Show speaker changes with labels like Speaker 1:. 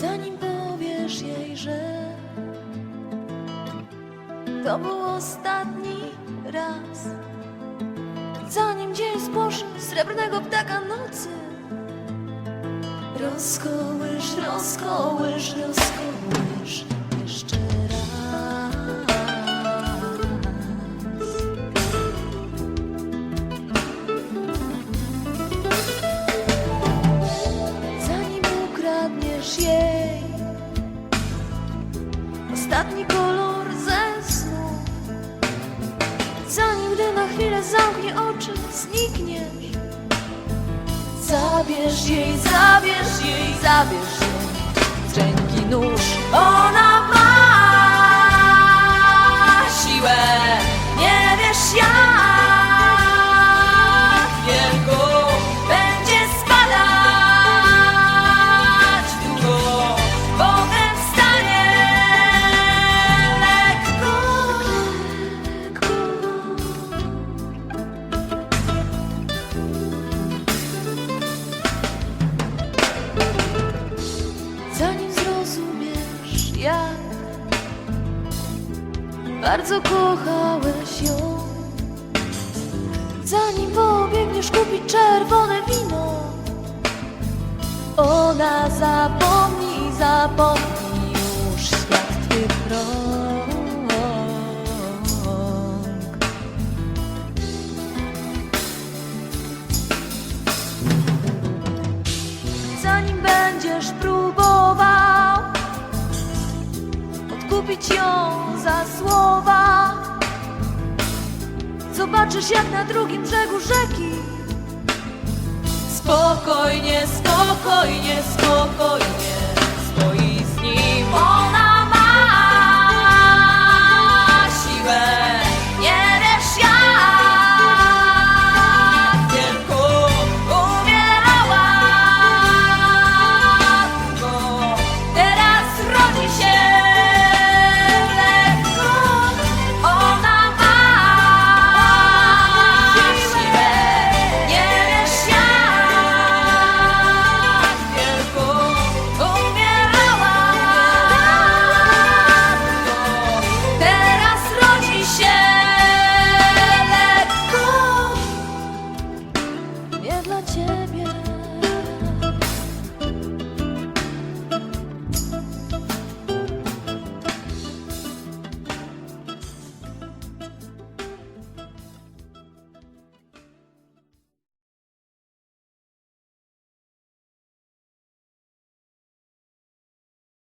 Speaker 1: Zanim powiesz jej, że to był ostatni raz. Zanim dzień spłoszy srebrnego ptaka nocy, rozkołysz, rozkołysz, rozkołysz ostatni kolor ze snu, zanim gdy na chwilę zamknie oczy, znikniesz. Zabierz jej, zabierz jej, zabierz jej z nóż. Bardzo kochałeś ją, zanim pobiegniesz kupić czerwone wino, ona zapomni, zapomni już świat twych rąk. zanim będziesz próbował odkupić ją za słowa. Zobaczysz, jak na drugim brzegu rzeki spokojnie, spokojnie, spokojnie.